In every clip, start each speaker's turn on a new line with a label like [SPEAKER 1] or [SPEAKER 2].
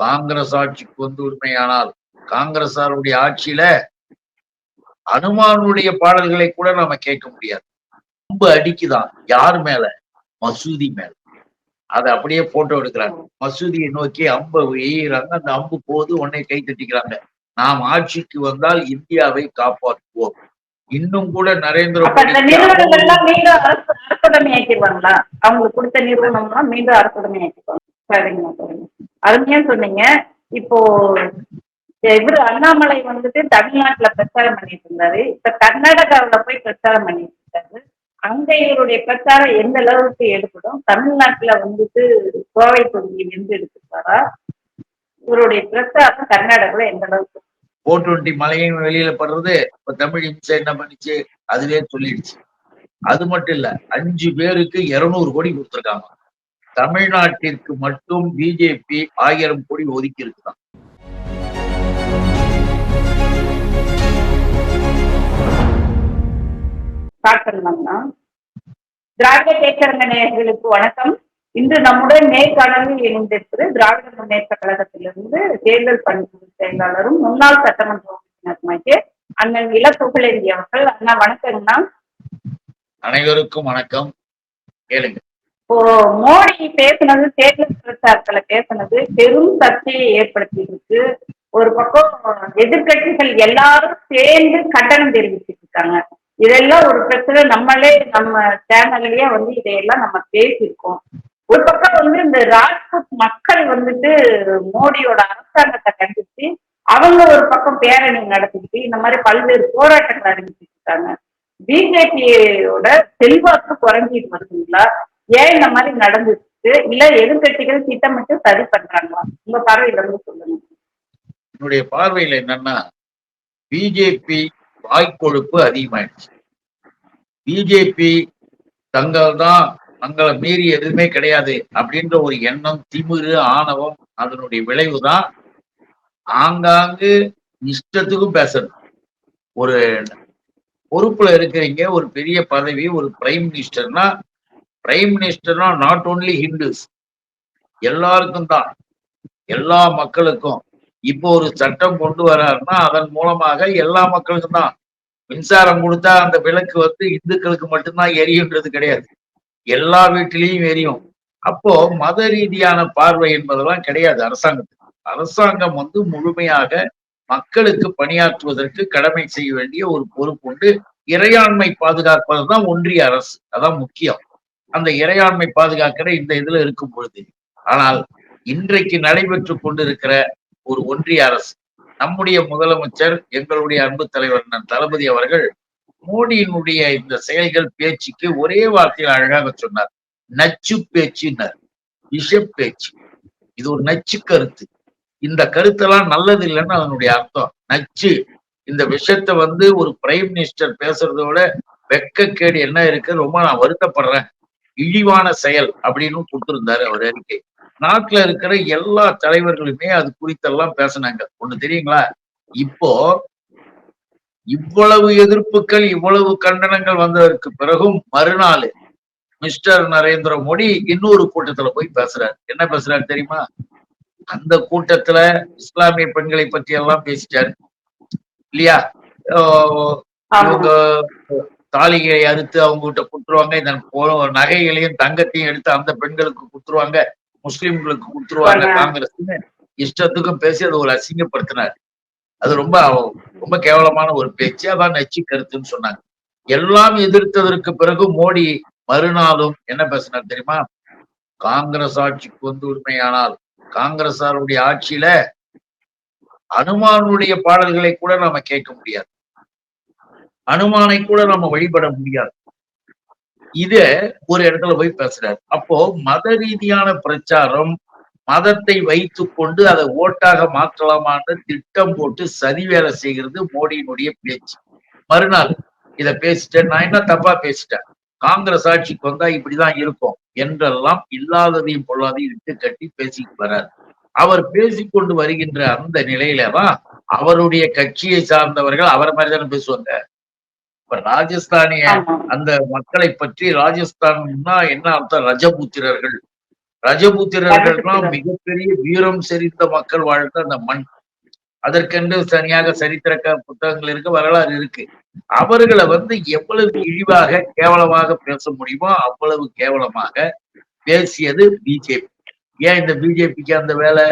[SPEAKER 1] காங்கிரஸ் ஆட்சிக்கு வந்து உண்மையானால் காங்கிரசாருடைய ஆட்சியில அனுமானுடைய பாடல்களை கூட நாம கேட்க முடியாது. அம்பு அடிக்குதான் யார் மேல? மசூதி மேல. அதை அப்படியே போட்டோ எடுக்கிறாங்க. மசூதியை நோக்கி அம்பை எய்கிறாங்க அந்த அம்பு போது உடனே கை தட்டிக்கிறாங்க. நாம் ஆட்சிக்கு வந்தால் இந்தியாவை காப்பாற்றுவோம். இன்னும் கூட நரேந்திர மோடி
[SPEAKER 2] நிறுவனங்கள் எல்லாம் மீண்டும் அரசு அரசுடைமை ஆக்கிடுவாங்களா அவங்க கொடுத்த நிறுவனம்லாம் மீண்டும் அரசுடைமை சரிங்க சரிங்க அருமையா சொன்னீங்க. இப்போ இவரு அண்ணாமலை வந்துட்டு தமிழ்நாட்டுல பிரச்சாரம் பண்ணிட்டு இருந்தாரு. இப்ப கர்நாடகாவில போய் பிரச்சாரம் பண்ணிட்டு இருக்காரு. அங்க இவருடைய பிரச்சாரம் எந்த அளவுக்கு எடுப்படும் தமிழ்நாட்டுல வந்துட்டு கோவை தொகுதியில் இருந்து எடுத்துப்பாரா இவருடைய பிரச்சாரம் கர்நாடகால எந்த அளவுக்கு?
[SPEAKER 1] போர் டுவெண்ட்டி மலையும் வெளியில படுறது இப்ப தமிழ் இம்சை என்ன பண்ணிச்சு? அதுவே சொல்லிடுச்சு. அது மட்டும் இல்ல அஞ்சு பேருக்கு இருநூறு கோடி கொடுத்திருக்காங்க. தமிழ்நாட்டிற்கு மட்டும் பிஜேபி ஆயிரம் கோடி ஒதுக்கி
[SPEAKER 2] பண்ணலாம்னா திராவிட பேச்சரங்க நேயர்களுக்கு வணக்கம். இன்று நம்முடன் நேர்காணலில் இணைந்திருப்பது திராவிட முன்னேற்ற கழகத்திலிருந்து தேர்தல் பணிக்குழு செயலாளரும் முன்னாள் சட்டமன்ற உறுப்பினருமாகிய அண்ணன் இளப்புகழேந்தி அவர்கள். அண்ணா வணக்கங்கண்ணா.
[SPEAKER 1] அனைவருக்கும் வணக்கம். கேளுங்க.
[SPEAKER 2] மோடி பேசுனது தேர்தல் பிரச்சாரத்துல பேசுனது பெரும் சர்ச்சையை ஏற்படுத்தி இருக்கு ஒரு பக்கம் எதிர்க்கட்சிகள் எல்லாரும் சேர்ந்து கண்டனம் தெரிவிச்சிட்டு இருக்காங்க. இதெல்லாம் ஒரு பிரச்சனை. நம்மளே நம்ம சேனல்லயே வந்து இதையெல்லாம் நம்ம பேசியிருக்கோம். ஒரு பக்கம் வந்து இந்த ராஜ்புத் மக்கள் வந்துட்டு மோடியோட அரசாங்கத்தை கண்டிச்சு அவங்க ஒரு பக்கம் பேரணி நடத்திக்கிட்டு இந்த மாதிரி பல்வேறு போராட்டங்கள் அறிவிச்சிட்டு இருக்காங்க. பிஜேபியோட செல்வாக்கு குறைஞ்சிட்டு வருதுங்களா? ஏன் இந்த மாதிரி நடந்துச்சு? இல்ல எதிர்கட்சிகள் திட்டமிட்டு சரி பண்றாங்களா? உங்க பார்வையில இருந்து சொல்லுங்க.
[SPEAKER 1] என்னுடைய பார்வையில என்னன்னா பிஜேபி வாய்க்கொழுப்பு அதிகமாயிடுச்சு. பிஜேபி தங்கள் தான் தங்களை மீறி எதுவுமே கிடையாது அப்படின்ற ஒரு எண்ணம் திமிரு ஆணவம் அதனுடைய விளைவு தான் ஆங்காங்கு இஷ்டத்துக்கும் பேசணும். ஒரு பொறுப்புல இருக்கிறீங்க ஒரு பெரிய பதவி ஒரு பிரைம் மினிஸ்டர்னா பிரைம் மினிஸ்டர்னா நாட் ஓன்லி ஹிந்துஸ் எல்லாருக்கும் தான் எல்லா மக்களுக்கும். இப்போ ஒரு சட்டம் கொண்டு வர்றாருன்னா அதன் மூலமாக எல்லா மக்களுக்கும் தான். மின்சாரம் கொடுத்தா அந்த விளக்கு வந்து இந்துக்களுக்கு மட்டும்தான் எரியுன்றது கிடையாது. எல்லா வீட்டிலையும் எரியும். அப்போ மத ரீதியான பார்வை என்பதெல்லாம் கிடையாது அரசாங்கத்துக்கு. அரசாங்கம் வந்து முழுமையாக மக்களுக்கு பணியாற்றுவதற்கு கடமை செய்ய வேண்டிய ஒரு பொறுப்புண்டு இறையாண்மை பாதுகாப்பது தான் ஒன்றிய அரசு. அதான் முக்கியம். அந்த இறையாண்மை பாதுகாக்கிற இந்த இதுல இருக்கும் பொழுது. ஆனால் இன்றைக்கு நடைபெற்று கொண்டிருக்கிற ஒரு ஒன்றிய அரசு நம்முடைய முதலமைச்சர் எங்களுடைய அன்பு தலைவர் தளபதி அவர்கள் மோடியினுடைய இந்த செயல்கள் பேச்சுக்கு ஒரே வார்த்தையில் அழகாக சொன்னார். நச்சு பேச்சுனர் விஷ பேச்சு. இது ஒரு நச்சு கருத்து. இந்த கருத்தெல்லாம் நல்லது இல்லைன்னு அதனுடைய அர்த்தம். நச்சு. இந்த விஷயத்த வந்து ஒரு பிரைம் மினிஸ்டர் பேசுறதோட விட வெக்கக்கேடு என்ன இருக்கு? ரொம்ப நான் வருத்தப்படுறேன். இழிவான செயல் அப்படின்னு கொடுத்திருந்தாரு அவர் அறிக்கை நாட்டுல இருக்கிற எல்லா தலைவர்களுமே அது குறித்தெல்லாம் பேசினாங்க. ஒண்ணு தெரியுங்களா? இப்போ இவ்வளவு எதிர்ப்புகள் இவ்வளவு கண்டனங்கள் வந்ததற்கு பிறகும் மறுநாள் மிஸ்டர் நரேந்திர மோடி இன்னொரு கூட்டத்துல போய் பேசுறாரு. என்ன பேசுறாரு தெரியுமா? அந்த கூட்டத்துல இஸ்லாமிய பெண்களை பற்றி எல்லாம் பேசிட்டாரு. இல்லையா? தாலிகளை அறுத்து அவங்க கிட்ட குடுத்துருவாங்க. இந்த நகைகளையும் தங்கத்தையும் எடுத்து அந்த பெண்களுக்கு குடுத்துருவாங்க. முஸ்லிம்களுக்கு கொடுத்துருவாங்க. காங்கிரஸ் இஷ்டத்துக்கும் பேசி அதை ஒரு அசிங்கப்படுத்தினார். அது ரொம்ப ரொம்ப கேவலமான ஒரு பேச்சு. அதான் நச்சு கருத்துன்னு சொன்னாங்க. எல்லாம் எதிர்த்ததற்கு பிறகு மோடி மறுநாளும் என்ன பேசினார் தெரியுமா? காங்கிரஸ் ஆட்சிக்கு வந்து உண்மையானால் காங்கிரசாருடைய ஆட்சியில அனுமானுடைய பாடல்களை கூட நாம கேட்க முடியாது. அனுமானை கூட நம்ம வழிபட முடியாது. இத ஒரு இடத்துல போய் பேசுறாரு. அப்போ மத ரீதியான பிரச்சாரம் மதத்தை வைத்து கொண்டு அதை ஓட்டாக மாற்றலாமான்னு திட்டம் போட்டு சதி வேலை செய்கிறது மோடியினுடைய பேச்சு. மறுநாள் இத பேசிட்டேன். நான் என்ன தப்பா பேசிட்டேன்? காங்கிரஸ் ஆட்சிக்கு வந்தா இப்படிதான் இருக்கும். என்றெல்லாம் இல்லாததையும் பொல்லாதையும் இட்டு கட்டி பேசிட்டு வர்றாரு அவர் பேசிக்கொண்டு வருகின்ற அந்த நிலையில தான் அவருடைய கட்சியை சார்ந்தவர்கள் அவரை மாதிரி தானே பேசுவாங்க. இப்ப ராஜஸ்தானிய அந்த மக்களை பற்றி ராஜஸ்தான்னா என்ன அர்த்தம்? ரஜபுத்திரர்கள். ரஜபுத்திரர்கள்லாம் மிகப்பெரிய வீரம் செறிந்த மக்கள் வாழ்ந்த அந்த மண். அதற்கென்று தனியாக சரித்திர புத்தகங்கள் இருக்கு வரலாறு இருக்கு. அவர்களை வந்து எவ்வளவு இழிவாக கேவலமாக பேச முடியுமோ அவ்வளவு கேவலமாக பேசியது பிஜேபி. ஏன் இந்த பிஜேபிக்கு அந்த வேலை?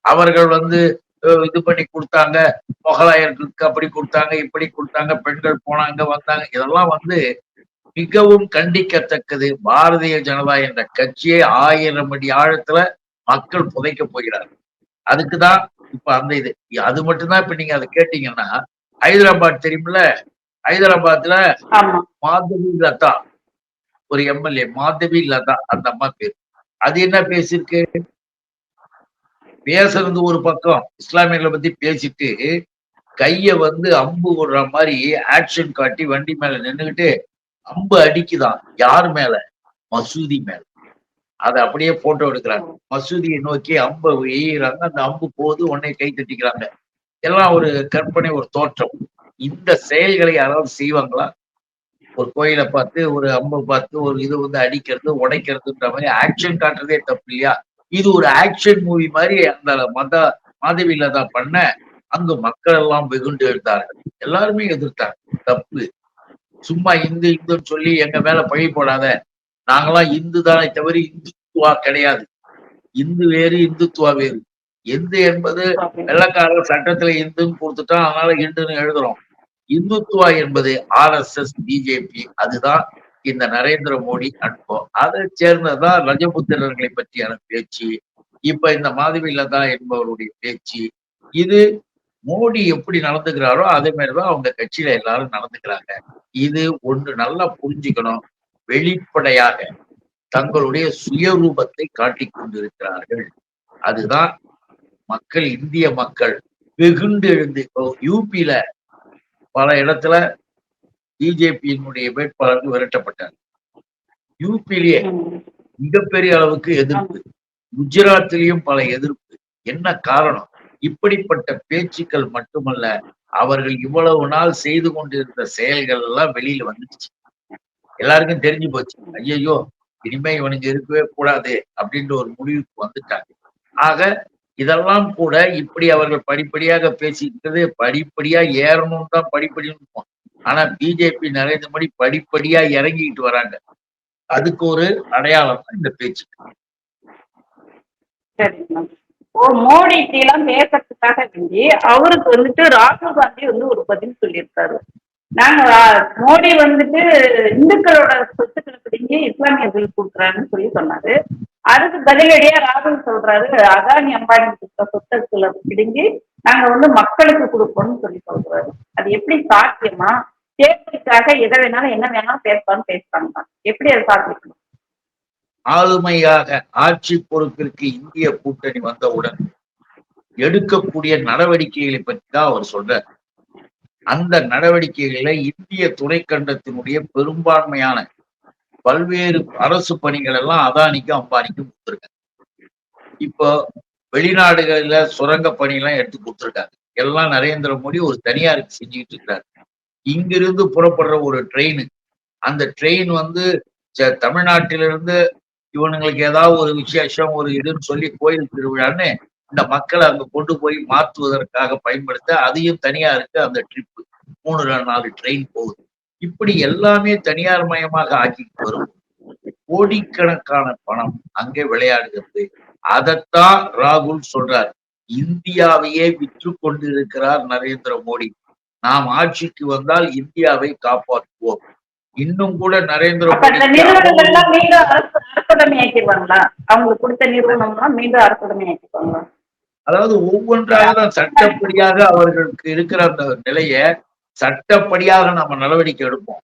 [SPEAKER 1] அவர்கள் வந்து இது பண்ணி கொடுத்தாங்க முகலாயர்களுக்கு அப்படி கொடுத்தாங்க இப்படி கொடுத்தாங்க பெண்கள் போனாங்க வந்தாங்க. இதெல்லாம் வந்து மிகவும் கண்டிக்கத்தக்கது. பாரதிய ஜனதா என்ற கட்சியை ஆயிரம் அடி ஆழத்துல மக்கள் புதைக்க போகிறார். அதுக்குதான் இப்ப அந்த இது. அது மட்டும்தான் இப்ப நீங்க அதை கேட்டீங்கன்னா ஹைதராபாத் தெரியுமில்ல? ஹைதராபாத்ல மாதவி லதா. ஒரு எம்எல்ஏ மாதவி லதா அந்த அம்மா பேர். அது என்ன பேசிருக்கு பேசுறது ஒரு பக்கம். இஸ்லாமியர்களை பத்தி பேசிட்டு கைய வந்து அம்பு விடுற மாதிரி ஆக்ஷன் காட்டி வண்டி மேல நின்னுகிட்டு அம்பு அடிக்குதான். யார் மேல? மசூதி மேல. அதை அப்படியே போட்டோ எடுக்கிறாங்க. மசூதியை நோக்கி அம்பை எய்கிறாங்க அந்த அம்பு போது உடனே கை தட்டிக்கிறாங்க. எல்லாம் ஒரு கற்பனை ஒரு தோற்றம். இந்த செயல்களை யாராவது செய்வாங்களா? ஒரு கோயிலை பார்த்து ஒரு அம்பை பார்த்து ஒரு இது வந்து அடிக்கிறது உடைக்கிறதுன்ற மாதிரி ஆக்ஷன் காட்டுறதே தப்பு இல்லையா? இது ஒரு ஆக்ஷன் மூவி மாதிரி அந்த மத மாதவியில தான் பண்ண அங்கு மக்கள் எல்லாம் வெகுண்டு எழுந்தார்கள். எல்லாருமே எதிர்த்தாங்க தப்பு. சும்மா இந்து இந்துன்னு சொல்லி எங்க மேல பழி போடாத. நாங்களாம் இந்து தானே தவிர இந்துத்துவா கிடையாது. இந்து வேறு இந்துத்துவா வேறு. இந்து என்பது வெள்ளக்காரர் சட்டத்துல இந்துன்னு கொடுத்துட்டோம் அதனால இந்துன்னு எழுதுறோம். இந்துத்துவா என்பது ஆர்எஸ்எஸ் பிஜேபி அதுதான் இந்த நரேந்திர மோடி அனுபவம் அதை சேர்ந்ததுதான் ரஜபுத்திரர்களை பற்றியான பேச்சு. இப்ப இந்த மாதவி லதா என்பவருடைய பேச்சு. இது மோடி எப்படி நடந்துக்கிறாரோ அதே மாதிரிதான் அவங்க கட்சியில எல்லாரும் நடந்துக்கிறாங்க. இது ஒன்று நல்லா புரிஞ்சுக்கணும். வெளிப்படையாக தங்களுடைய சுயரூபத்தை காட்டிக் கொண்டிருக்கிறார்கள். அதுதான் மக்கள் இந்திய மக்கள் வெகுண்டு எழுந்து இப்போ யூபியில பல இடத்துல பிஜேபியினுடைய வேட்பாளர்கள் விரட்டப்பட்டார் யூபியிலேயே மிகப்பெரிய அளவுக்கு எதிர்ப்பு. குஜராத்திலையும் பல எதிர்ப்பு. என்ன காரணம்? இப்படிப்பட்ட பேச்சுக்கள் மட்டுமல்ல அவர்கள் இவ்வளவு நாள் செய்து கொண்டிருந்த செயல்கள் எல்லாம் வெளியில வந்துடுச்சு. எல்லாருக்கும் தெரிஞ்சு போச்சு. ஐயையோ இனிமே இவனுக்கு இருக்கவே கூடாது அப்படின்ற ஒரு முடிவுக்கு வந்துட்டாங்க. ஆக இதெல்லாம் கூட இப்படி அவர்கள் படிப்படியாக பேசிக்கிட்டது படிப்படியா ஏறணும் தான் படிப்படின்னு ஆனா பிஜேபி நரேந்திர மோடி படிப்படியா இறங்கிட்டு வராங்க. அதுக்கு ஒரு அடையாளம் தான் இந்த பேச்சு.
[SPEAKER 2] மோடி எல்லாம் பேசுறதுக்காக வேண்டி அவருக்கு வந்துட்டு ராகுல் காந்தி வந்து ஒரு பதில் சொல்லியிருக்காரு. நாங்க மோடி வந்துட்டு இந்துக்களோட சொத்துக்களை பிடிங்கி இஸ்லாமியர்கள் கொடுக்குறாருன்னு சொல்லி சொன்னாரு. அதுக்கு பதிலடியா ராகுல் சொல்றாரு. அதானி அம்பானி கொடுத்த சொத்துக்களை பிடிங்கி நாங்க வந்து மக்களுக்கு கொடுப்போம்னு சொல்லி சொல்றாரு. அது எப்படி சாத்தியமா தேர்தலுக்காக எதை வேணாலும் என்ன வேணாலும் பேசலாம்னு பேசுறாங்க. எப்படி அது சாத்தியம்
[SPEAKER 1] ஆளுமையாக ஆட்சி பொறுப்பிற்கு இந்திய கூட்டணி வந்தவுடன் எடுக்கக்கூடிய நடவடிக்கைகளை பற்றி தான் அவர் சொல்றார். அந்த நடவடிக்கைகளை இந்திய துணைக்கண்டத்தினுடைய பெரும்பான்மையான பல்வேறு அரசு பணிகள் எல்லாம் அதானிக்கும் அம்பானிக்கும் கொடுத்துருக்காங்க இப்போ வெளிநாடுகள்ல சுரங்க பணியெல்லாம் எடுத்து கொடுத்துருக்காங்க. எல்லாம் நரேந்திர மோடி ஒரு தனியாருக்கு செஞ்சுக்கிட்டு இருக்கிறாரு. இங்கிருந்து புறப்படுற ஒரு ட்ரெயின் அந்த ட்ரெயின் வந்து தமிழ்நாட்டிலிருந்து இவனுங்களுக்கு ஏதாவது ஒரு விசேஷம் ஒரு இதுன்னு சொல்லி கோயில் திருவிழான்னு இந்த மக்களை அங்க கொண்டு போய் மாற்றுவதற்காக பயன்படுத்த அதையும் தனியாருக்கு அந்த ட்ரிப் மூணு நாலு ட்ரெயின் போகுது. இப்படி எல்லாமே தனியார் மயமாக ஆக்கிட்டு வரும். கோடிக்கணக்கான பணம் அங்கே விளையாடுகிறது. அதைத்தான் ராகுல் சொல்றார். இந்தியாவையே விற்று கொண்டிருக்கிறார் நரேந்திர மோடி. நாம் ஆட்சிக்கு வந்தால் இந்தியாவை காப்பாற்றுவோம். இன்னும் கூட நரேந்திர மோடி அதாவது ஒவ்வொன்றாக தான் சட்டப்படியாக அவர்களுக்கு இருக்கிற அந்த நிலைய சட்டப்படியாக நம்ம நடவடிக்கை எடுப்போம்.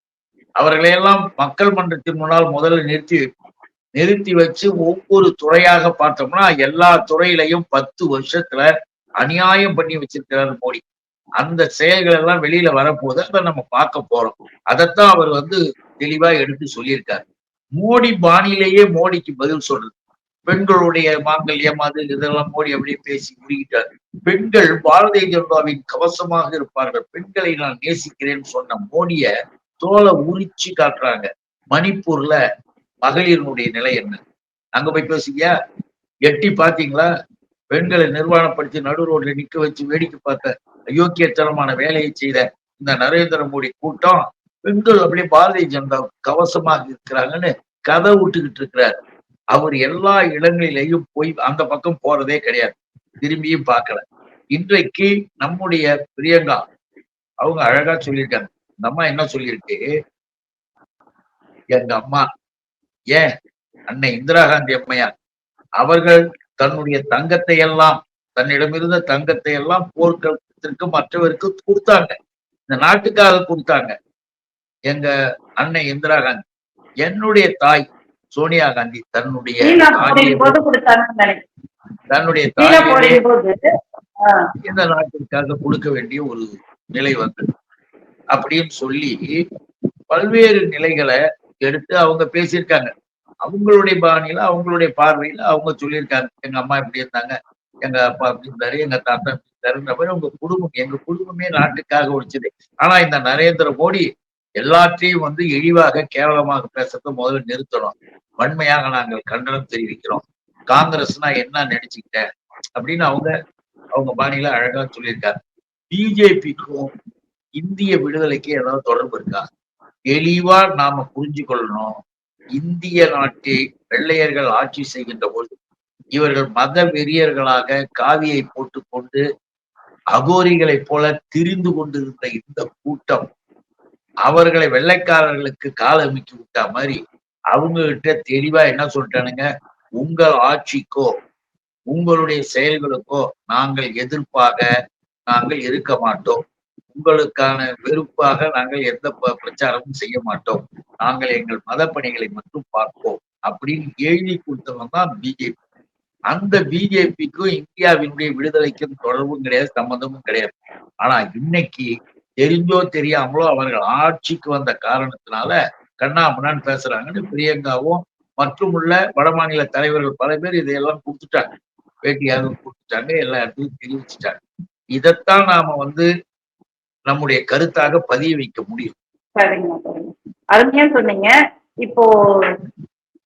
[SPEAKER 1] அவர்களையெல்லாம் மக்கள் மன்றத்தின் முன்னால் முதல்ல நிறுத்தி வைப்போம். நிறுத்தி வச்சு ஒவ்வொரு துறையாக பார்த்தோம்னா எல்லா துறையிலையும் பத்து வருஷத்துல அநியாயம் பண்ணி வச்சிருக்கிறார் மோடி. அந்த செயல்கள் எல்லாம் வெளியில வரப்போது அதை நம்ம பார்க்க போறோம். அதைத்தான் அவர் வந்து தெளிவா எடுத்து சொல்லியிருக்காரு. மோடி பாணியிலேயே மோடிக்கு பதில் சொல்றது. பெண்களுடைய மாங்கல்யம் அது இதெல்லாம் மோடி அப்படியே பேசி முடிக்கிட்டார். பெண்கள் பாரதிய ஜனதாவின் கவசமாக இருப்பார்கள். பெண்களை நான் நேசிக்கிறேன்னு சொன்ன மோடிய தோலை உரிச்சு காட்டுறாங்க. மணிப்பூர்ல மகளிரினுடைய நிலை என்ன? அங்க போய் பேசுங்க எட்டி பாத்தீங்களா பெண்களை நிர்வாணப்படுத்தி நடு ரோட்ல நிக்க வச்சு வேடிக்கை பார்த்த அயோக்கியத்தனமான வேலையை செய்த இந்த நரேந்திர மோடி கூட்டம் பெண்கள் அப்படியே பாரதிய ஜனதா கவசமாக இருக்கிறாங்கன்னு கதை விட்டுக்கிட்டு இருக்கிறார். அவர் எல்லா இடங்களிலேயும் போய் அந்த பக்கம் போறதே கிடையாது. திரும்பியும் பார்க்கல. இன்றைக்கு நம்முடைய பிரியங்கா அவங்க அழகா சொல்லியிருக்காங்க. நம்ம அம்மா என்ன சொல்லியிருக்கு? எங்க அம்மா ஏன்? அன்னை இந்திரா காந்தி அம்மையார். அவர்கள் தன்னுடைய தங்கத்தை எல்லாம் தன்னிடமிருந்த தங்கத்தை எல்லாம் போர்க்களத்திற்கு மற்றவருக்கு கொடுத்தாங்க. இந்த நாட்டுக்காக கொடுத்தாங்க. எங்க அன்னை இந்திரா காந்தி. என்னுடைய தாய் சோனியா காந்தி தன்னுடைய தன்னுடைய தாயை இந்த நாட்டிற்காக கொடுக்க வேண்டிய ஒரு நிலை வந்தது. அப்படின்னு சொல்லி பல்வேறு நிலைகளை எடுத்து அவங்க பேசியிருக்காங்க. அவங்களுடைய பாணியில அவங்களுடைய பார்வையில அவங்க சொல்லியிருக்காங்க. எங்க அம்மா இப்படி இருந்தாங்க எங்க அப்பா அப்படி இருந்தாரு எங்க தாத்தா இப்படி இருந்தாருன்ற மாதிரி உங்க குடும்பம் எங்க குடும்பமே நாட்டுக்காக ஒழிச்சது. ஆனா இந்த நரேந்திர மோடி எல்லாத்தையும் வந்து இழிவாக கேவலமாக பேசுறத முதல்ல நிறுத்தணும். வன்மையாக நாங்கள் கண்டனம் தெரிவிக்கிறோம். காங்கிரஸ்னா என்ன நினைச்சுக்கிட்டேன்? அப்படின்னு அவங்க அவங்க பாணியில அழகா சொல்லியிருக்காங்க. பிஜேபிக்கும் இந்திய விடுதலைக்கு ஏதாவது தொடர்பு இருக்கா? தெளிவா நாம புரிஞ்சு கொள்ளணும் இந்திய நாட்டை வெள்ளையர்கள் ஆட்சி செய்கின்ற போது இவர்கள் மத வெறியர்களாக காவியை போட்டுக்கொண்டு அகோரிகளைப் போல திரிந்து கொண்டிருந்த இந்த கூட்டம் அவர்களை வெள்ளைக்காரர்களுக்கு கால் அமைக்கி விட்டா மாதிரி அவங்க கிட்ட தெளிவா என்ன சொல்லிட்டானுங்க? உங்கள் ஆட்சிக்கோ உங்களுடைய செயல்களுக்கோ நாங்கள் எதிர்ப்பாக நாங்கள் இருக்க மாட்டோம். உங்களுக்கான வெறுப்பாக நாங்கள் எந்த ப- பிரச்சாரமும் செய்ய மாட்டோம். நாங்கள் எங்கள் மத பணிகளை மட்டும் பார்ப்போம் அப்படின்னு எழுதி கொடுத்தவன் தான் பிஜேபி அந்த பிஜேபிக்கும் இந்தியாவினுடைய விடுதலைக்கும் தொடர்பும் கிடையாது சம்பந்தமும் கிடையாது. ஆனா இன்னைக்கு தெரிஞ்சோ தெரியாமலோ அவர்கள் ஆட்சிக்கு வந்த காரணத்தினால கண்ணாமண்ணான்னு பேசுறாங்கன்னு பிரியங்காவும் மற்றும் உள்ள வடமாநில தலைவர்கள் பல பேர் இதையெல்லாம் கொடுத்துட்டாங்க. பேட்டியாக கொடுத்துட்டாங்க எல்லா இடத்துலையும் தெரிவிச்சுட்டாங்க. இதைத்தான் நாம வந்து நம்முடைய கருத்தாக பதிய வைக்க முடியும்.
[SPEAKER 2] அருமையா சொன்னீங்க. இப்போ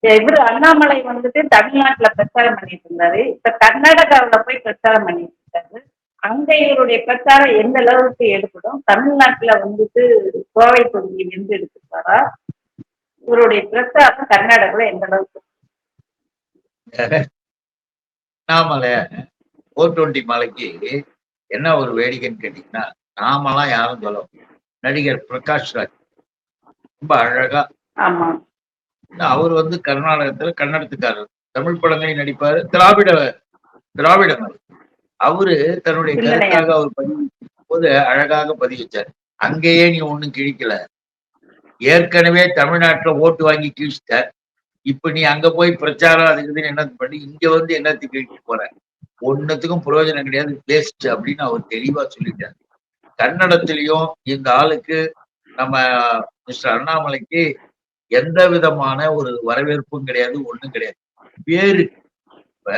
[SPEAKER 2] இவரு அண்ணாமலை வந்துட்டு தமிழ்நாட்டுல பிரச்சாரம் பண்ணிட்டு இருந்தாரு. இப்ப கர்நாடகாவுல போய் பிரச்சாரம் பண்ணிட்டு இருக்காரு. அங்க இவருடைய பிரச்சாரம் எந்த அளவுக்கு எடுப்படும் தமிழ்நாட்டுல வந்துட்டு கோவை தொகுதியில் இருந்து எடுத்துப்பாரா இவருடைய பிரச்சாரம் கர்நாடகால எந்த அளவுக்கு?
[SPEAKER 1] நாமல ஃபோர் டுவெண்ட்டி மலைக்கு என்ன ஒரு வேடிக்கைன்னு கேட்டீங்கன்னா நாமெல்லாம் யாரும் சொல்ல நடிகர் பிரகாஷ் ராஜ். ரொம்ப அழகா. அவர் வந்து கர்நாடகத்துல கன்னடத்துக்காரர். தமிழ் படங்களில் நடிப்பாரு. திராவிட திராவிடங்கள் அவரு தன்னுடைய? கருத்தாக அவர் பதிவு போது அழகாக பதிவு வச்சார் அங்கேயே நீ ஒண்ணும் கிழிக்கல. ஏற்கனவே தமிழ்நாட்டுல ஓட்டு வாங்கி கிழிச்சிட்ட. இப்ப நீ அங்க போய் பிரச்சாரம் அதுக்கு இதுன்னு என்ன பண்ணி இங்க வந்து என்னத்துக்கு கிழிக்க போற? ஒன்னத்துக்கும் பிரயோஜனம் கிடையாது. வேஸ்ட் அப்படின்னு அவர் தெளிவா சொல்லிட்டார். கன்னடத்திலையும் இந்த ஆளுக்கு நம்ம மிஸ்டர் அண்ணாமலைக்கு எந்த விதமான ஒரு வரவேற்பும் கிடையாது ஒண்ணும் கிடையாது. பேரு. இப்ப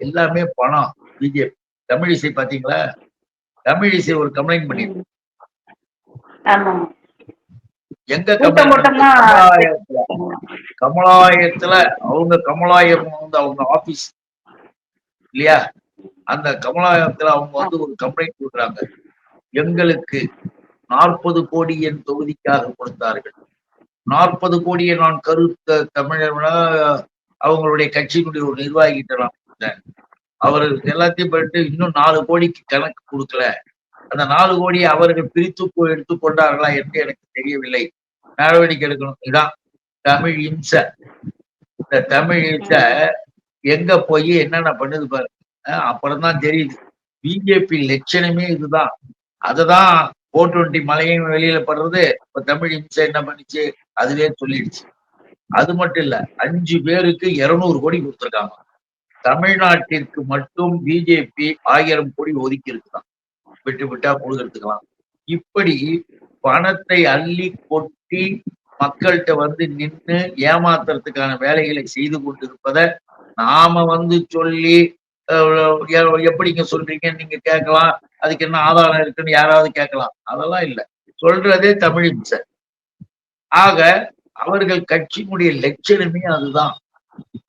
[SPEAKER 1] எல்லாமே பணம் பிஜேபி தமிழிசை பாத்தீங்களா? தமிழிசை ஒரு கம்ப்ளைண்ட் பண்ணி
[SPEAKER 2] ஆமா
[SPEAKER 1] எங்க கமலாலயத்துல அவங்க கமலாயம் வந்து அவங்க ஆபீஸ் இல்லையா? அந்த கமலாலயத்துல அவங்க வந்து ஒரு கம்ப்ளைண்ட் கொடுக்குறாங்க எங்களுக்கு நாற்பது கோடி என் தொகுதிக்காக கொடுத்தார்கள். நாற்பது கோடியை நான் கருத்த தமிழர்களா அவங்களுடைய கட்சியினுடைய ஒரு நிர்வாகிகிட்ட நான் கொடுத்தேன். அவர் எல்லாத்தையும் போயிட்டு இன்னும் நாலு கோடிக்கு கணக்கு கொடுக்கல. அந்த நாலு கோடியை அவர்கள் பிரித்து கொ- எடுத்துக் கொண்டார்களா என்று எனக்கு தெரியவில்லை. நடவடிக்கை எடுக்கணும். இதான் தமிழ் இம்ச. இந்த தமிழ் இம்ச எங்க போய் என்னென்ன பண்ணுது பாரு. அஹ் அப்புறம்தான் தெரியுது. பிஜேபி லட்சணமே இதுதான். அதுதான் போர் டுவெண்ட்டி மலையும் வெளியில படுறது. இப்ப தமிழ் இம்சை என்ன பண்ணிச்சு? அதுவே சொல்லிடுச்சு. அது மட்டும் இல்ல அஞ்சு பேருக்கு இருநூறு கோடி கொடுத்துருக்காங்க. தமிழ்நாட்டிற்கு மட்டும் பிஜேபி ஆயிரம் கோடி ஒதுக்கி இருக்குதான் விட்டு விட்டா கொடுக்கறதுக்கலாம் இப்படி பணத்தை அள்ளி கொட்டி மக்கள்கிட்ட வந்து நின்று ஏமாத்துறதுக்கான வேலைகளை செய்து கொண்டிருப்பதை நாம வந்து சொல்லி எப்படிங்க சொல்றீங்க நீங்க கேட்கலாம். அதுக்கு என்ன ஆதாரம் இருக்குன்னு யாராவது கேட்கலாம். அதெல்லாம் இல்ல. சொல்றதே தமிழ் ஆக அவர்கள் கட்சியினுடைய லட்சணமே அதுதான்.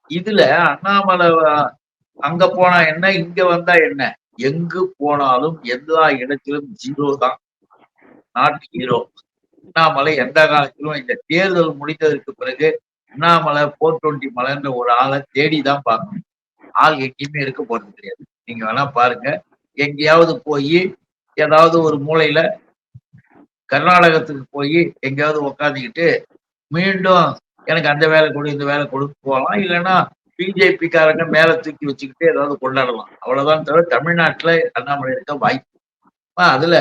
[SPEAKER 1] இதுல அண்ணாமலை அங்க போனா என்ன இங்க வந்தா என்ன? எங்கு போனாலும் எல்லா இடத்திலும் ஜீரோ தான். நாட் ஹீரோ அண்ணாமலை எந்த காலத்திலும் இந்த தேர்தல் முடிந்ததற்கு பிறகு அண்ணாமலை போர் டுவெண்ட்டி மலைன்ற ஒரு ஆளை தேடி தான் பார்க்கணும். ஆள் எங்கேயுமே இருக்க போறது கிடையாது. நீங்க வேணா பாருங்க. எங்கேயாவது போய் ஏதாவது ஒரு மூலையில கர்நாடகத்துக்கு போய் எங்கேயாவது உக்காந்துக்கிட்டு மீண்டும் எனக்கு அந்த வேலை கொடு இந்த வேலை கொடுத்து போகலாம். இல்லைன்னா பிஜேபி காரங்க மேல தூக்கி வச்சுக்கிட்டு ஏதாவது கொண்டாடலாம். அவ்வளவுதான் தவிர தமிழ்நாட்டுல அண்ணாமலை இருக்க வாய்ப்பு. அதுல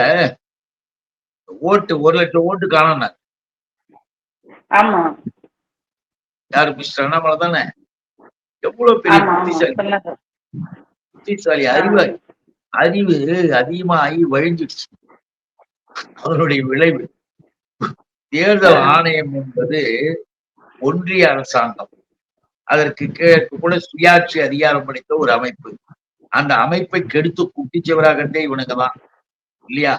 [SPEAKER 1] ஓட்டு ஒரு லட்சம் ஓட்டு காணணும்
[SPEAKER 2] ஆமா.
[SPEAKER 1] யாரு மிஸ்டர் அண்ணாமலை தானே? எவ்வளவு பெரிய புத்திசாலி. புத்திசாலி அறிவு அறிவு அதிகமாகி வழிஞ்சிடுச்சு. அதனுடைய விளைவு தேர்தல் ஆணையம் என்பது ஒன்றிய அரசாங்கம். அதற்கு கூட சுயாட்சி அதிகாரம் படைத்த ஒரு அமைப்பு. அந்த அமைப்பை கெடுத்து குட்டிச்சவராகட்டே இவனுங்க தான். இல்லையா?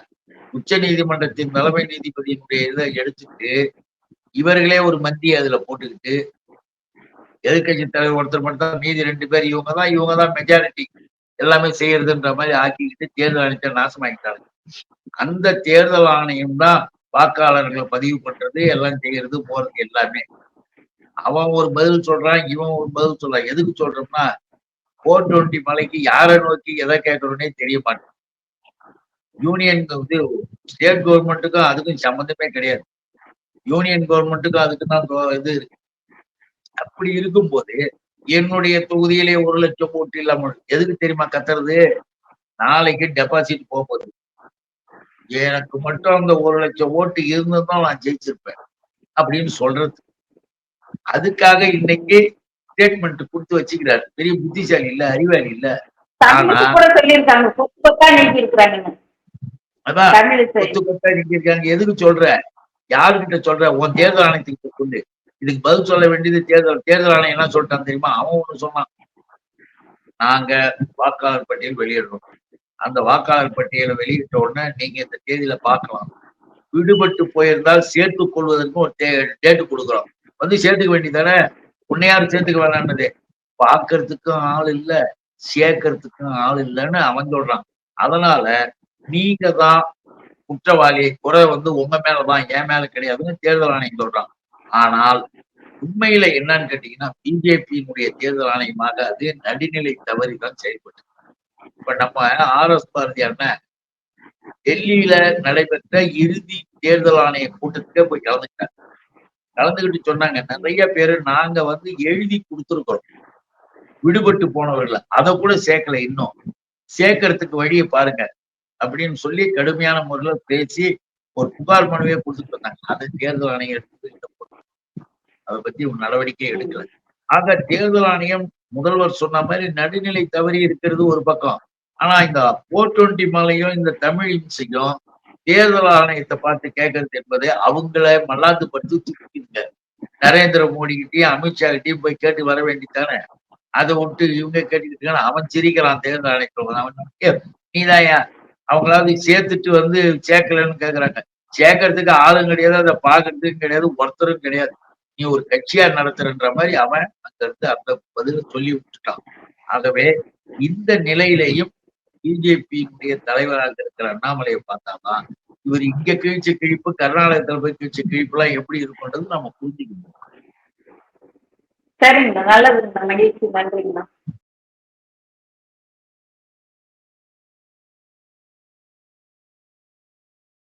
[SPEAKER 1] உச்ச நீதிமன்றத்தின் தலைமை நீதிபதியினுடைய இதை எடுத்துட்டு இவர்களே ஒரு மந்தியை அதுல போட்டுக்கிட்டு எதிர்க்கட்சி தலைவர் ஒருத்தர் மட்டும் தான் மீதி ரெண்டு பேர் இவங்க தான் இவங்க தான் மெஜாரிட்டி எல்லாமே செய்யறதுன்ற மாதிரி ஆக்கிக்கிட்டு தேர்தல் ஆணையத்தை நாசமாக்கிட்டாங்க. அந்த தேர்தல் ஆணையம் தான் வாக்காளர்களை பதிவு பண்றது எல்லாம் செய்யறது போறது எல்லாமே. அவன் ஒரு பதில் சொல்றான் இவன் ஒரு பதில் சொல்றான். எதுக்கு சொல்றோம்னா போர் டுவெண்ட்டி மலைக்கு யாரை நோக்கி எதை கேட்கறோன்னே தெரிய மாட்டான் யூனியன் வந்து ஸ்டேட் கவர்மெண்ட்டுக்கும் அதுக்கும் சம்மந்தமே கிடையாது. யூனியன் கவர்மெண்ட்டுக்கும் அதுக்கு தான் இது இருக்கு. அப்படி இருக்கும்போது என்னுடைய தொகுதியிலே ஒரு லட்சம் ஓட்டு இல்லாம எதுக்கு தெரியுமா கத்துறது? நாளைக்கு டெபாசிட் போகுது எனக்கு மட்டும் அந்த ஒரு லட்சம் ஓட்டு இருந்திருந்தா நான் ஜெயிச்சிருப்பேன் அப்படின்னு சொல்றது. அதுக்காக இன்னைக்கு ஸ்டேட்மெண்ட் கொடுத்து வச்சுக்கிறாரு. பெரிய புத்திசாலி இல்ல அறிவாளி இல்ல. அதான் எதுக்கு சொல்ற? யாருக்கிட்ட சொல்ற? உன் தேர்தல் ஆணையத்துக்கு சொல்லு. இதுக்கு பதில் சொல்ல வேண்டியது தேர்தல் தேர்தல் ஆணையம் என்ன சொல்லிட்டான் தெரியுமா? அவன் ஒண்ணு சொன்னான். நாங்க வாக்காளர் பட்டியல் வெளியிடுறோம். அந்த வாக்காளர் பட்டியலை வெளியிட்ட உடனே நீங்க இந்த தேதியில பார்க்கலாம். விடுபட்டு போயிருந்தால் சேர்த்துக் கொள்வதற்கும் ஒரு டேட்டு கொடுக்குறோம். வந்து சேர்த்துக்க வேண்டியதானே உன்னையார் சேர்த்துக்க வேணான்னது. பார்க்கறதுக்கும் ஆள் இல்ல சேர்க்கறதுக்கும் ஆள் இல்லைன்னு அவன் சொல்றான். அதனால நீங்க தான் குற்றவாளி குறை வந்து உங்க மேலதான் என் மேல கிடையாதுன்னு தேர்தல் ஆணையம் சொல்றான். ஆனால் உண்மையில என்னன்னு கேட்டீங்கன்னா பிஜேபியினுடைய தேர்தல் ஆணையமாக அது நடுநிலை தவறி தான் செயல்பட்டு இப்ப நம்ம ஆர் எஸ் பாரதி டெல்லியில நடைபெற்ற இறுதி தேர்தல் ஆணைய கூட்டத்துக்கே போய் கலந்துக்கிட்டாங்க கலந்துக்கிட்டு சொன்னாங்க நிறைய பேரு நாங்க வந்து எழுதி கொடுத்துருக்கோம். விடுபட்டு போனவர்கள். அதை கூட சேர்க்கல இன்னும். சேர்க்கறதுக்கு வழியை பாருங்க. அப்படின்னு சொல்லி கடுமையான முறையில பேசி ஒரு புகார் மனுவே கொடுத்துட்டு வந்தாங்க. அது தேர்தல் ஆணையம் எடுத்து அதை பத்தி ஒரு நடவடிக்கை எடுக்கல. ஆக தேர்தல் ஆணையம் முதல்வர் சொன்ன மாதிரி நடுநிலை தவறி இருக்கிறது ஒரு பக்கம். ஆனா இந்த போர் டுவெண்ட்டி மலையும் இந்த தமிழ் இம்சையும் தேர்தல் ஆணையத்தை பார்த்து கேட்கறது என்பது அவங்கள மல்லாந்து படுத்து தூக்கிடுங்க. நரேந்திர மோடி கிட்டயும் அமித்ஷா கிட்டயும் போய் கேட்டு வர வேண்டித்தானே அதை விட்டு இவங்க கேட்டுக்கிட்டு அவன் சிரிக்கிறான் தேர்தல் ஆணையத்தில் அவன் "ஏ, நீதாயா அவங்களாவது சேர்த்துட்டு வந்து சேர்க்கலன்னு கேக்குறாங்க. சேர்க்கறதுக்கு ஆளும் கிடையாது அதை பாக்குறதுக்கும் கிடையாது ஒருத்தரும் கிடையாது. நீ ஒரு கட்சியா நடத்துறன்ற மாதிரி அவன் அங்க இருந்து அந்த பதில சொல்லி விட்டுட்டான். ஆகவே இந்த நிலையிலையும் பிஜேபியினுடைய தலைவராக இருக்கிற அண்ணாமலையை பார்த்தாதான் இவர் இங்க கிழிச்ச கிழிப்பு கர்நாடகத்துல போய் கிழிச்ச கிழிப்பு எல்லாம் எப்படி இருக்குன்றது நம்ம புரிஞ்சுக்கணும்.
[SPEAKER 2] சரிங்கண்ணா நல்லதுங்கண்ணா மகிழ்ச்சி. நன்றிங்கண்ணா